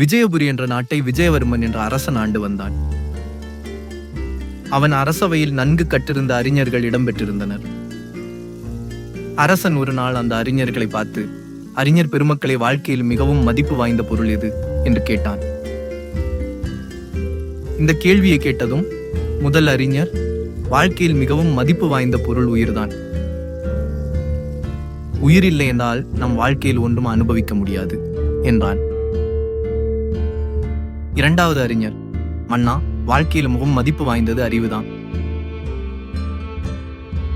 விஜயபுரி என்ற நாட்டை விஜயவர்மன் என்ற அரசன் ஆண்டு வந்தான். அவன் அரசவையில் நன்கு கட்டிருந்த அறிஞர்கள் இடம்பெற்றிருந்தனர் அரசன் ஒரு நாள் அந்த அறிஞர்களை பார்த்து அறிஞர் பெருமக்களை வாழ்க்கையில் மிகவும் மதிப்பு வாய்ந்த பொருள் எது? என்று கேட்டான். இந்த கேள்வியை கேட்டதும் முதல் அறிஞர் வாழ்க்கையில் மிகவும் மதிப்பு வாய்ந்த பொருள் உயிர்தான். உயிர் இல்லை என்றால் நம் வாழ்க்கையில் ஒன்றும் அனுபவிக்க முடியாது என்றான். இரண்டாவது அறிஞர். மன்னா வாழ்க்கையில் முகம் மதிப்பு வாய்ந்தது அறிவுதான்.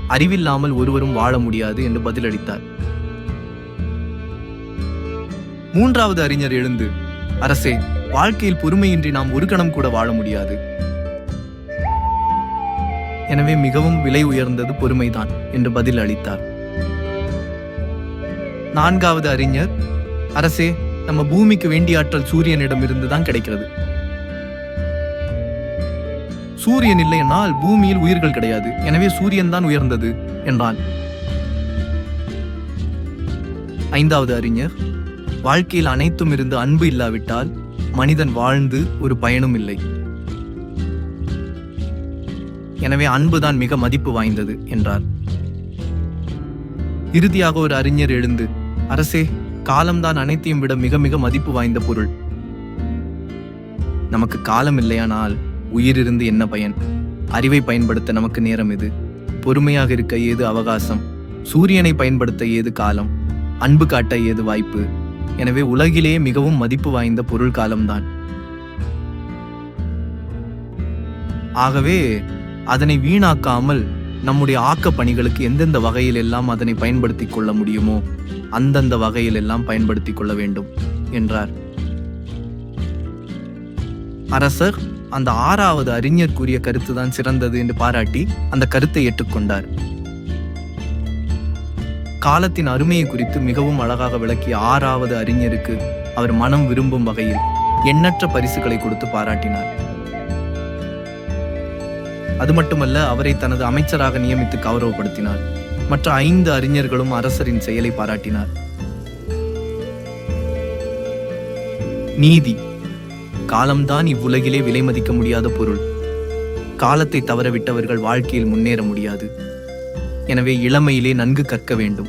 அறிவில்லாமல் ஒருவரும் வாழ முடியாது என்று பதிலளித்தார். மூன்றாவது அறிஞர் எழுந்து அரசே வாழ்க்கையில் பொறுமையின்றி நாம் ஒரு கணம் கூட வாழ முடியாது. எனவே மிகவும் விலை உயர்ந்தது பொறுமைதான் என்று பதில் அளித்தார் நான்காவது அறிஞர் அரசே நம்ம பூமிக்கு வேண்டிய ஆற்றல் சூரியனிடம் இருந்து தான் கிடைக்கிறது. சூரியன் இல்லை என்றால் பூமியில் உயிர்கள் கிடையாது. எனவே சூரியன் தான் உயர்ந்தது என்றான். ஐந்தாவது அறிஞர் வாழ்க்கையில் அனைத்தும் இருந்து அன்பு இல்லாவிட்டால் மனிதன் வாழ்ந்து ஒரு பயனும் இல்லை. எனவே அன்புதான் மிக மதிப்பு வாய்ந்தது என்றார். இறுதியாக ஒரு அறிஞர் எழுந்து அரசே காலம்தான் அனைத்தையும் விட மிக மிக மதிப்பு வாய்ந்த பொருள். நமக்கு காலம் இல்லையானால் உயிர் இருந்து என்ன பயன்? அறிவை பயன்படுத்த நமக்கு நேரம் எது? பொறுமையாக இருக்க ஏது அவகாசம்? சூரியனை பயன்படுத்த ஏது காலம்? அன்பு காட்ட ஏது வாய்ப்பு? எனவே உலகிலேயே மிகவும் மதிப்பு வாய்ந்த பொருள் காலம்தான். ஆகவே அதனை வீணாக்காமல் நம்முடைய ஆக்க பணிகளுக்கு எந்தெந்த வகையில் எல்லாம் அதனை பயன்படுத்திக் கொள்ள முடியுமோ அந்தந்த வகையில் எல்லாம் பயன்படுத்திக் கொள்ள வேண்டும் என்றார். அரசர் அந்த ஆறாவது அறிஞர் கூறிய கருத்துதான் சிறந்தது என்று பாராட்டி அந்த கருத்தை ஏற்றுக்கொண்டார். காலத்தின் அருமையை குறித்து மிகவும் அழகாக விளக்கிய ஆறாவது அறிஞருக்கு அவர் மனம் விரும்பும் வகையில் எண்ணற்ற பரிசுகளை கொடுத்து பாராட்டினார். அது மட்டுமல்ல அவரை தனது அமைச்சராக நியமித்து கௌரவப்படுத்தினார். மற்ற ஐந்து அறிஞர்களும் அரசரின் செயலை பாராட்டினார். நீதி. காலம்தான் இவ்வுலகிலே விலை மதிக்க முடியாத பொருள். காலத்தை தவறவிட்டவர்கள் வாழ்க்கையில் முன்னேற முடியாது. எனவே இளமையிலே நன்கு கற்க வேண்டும்.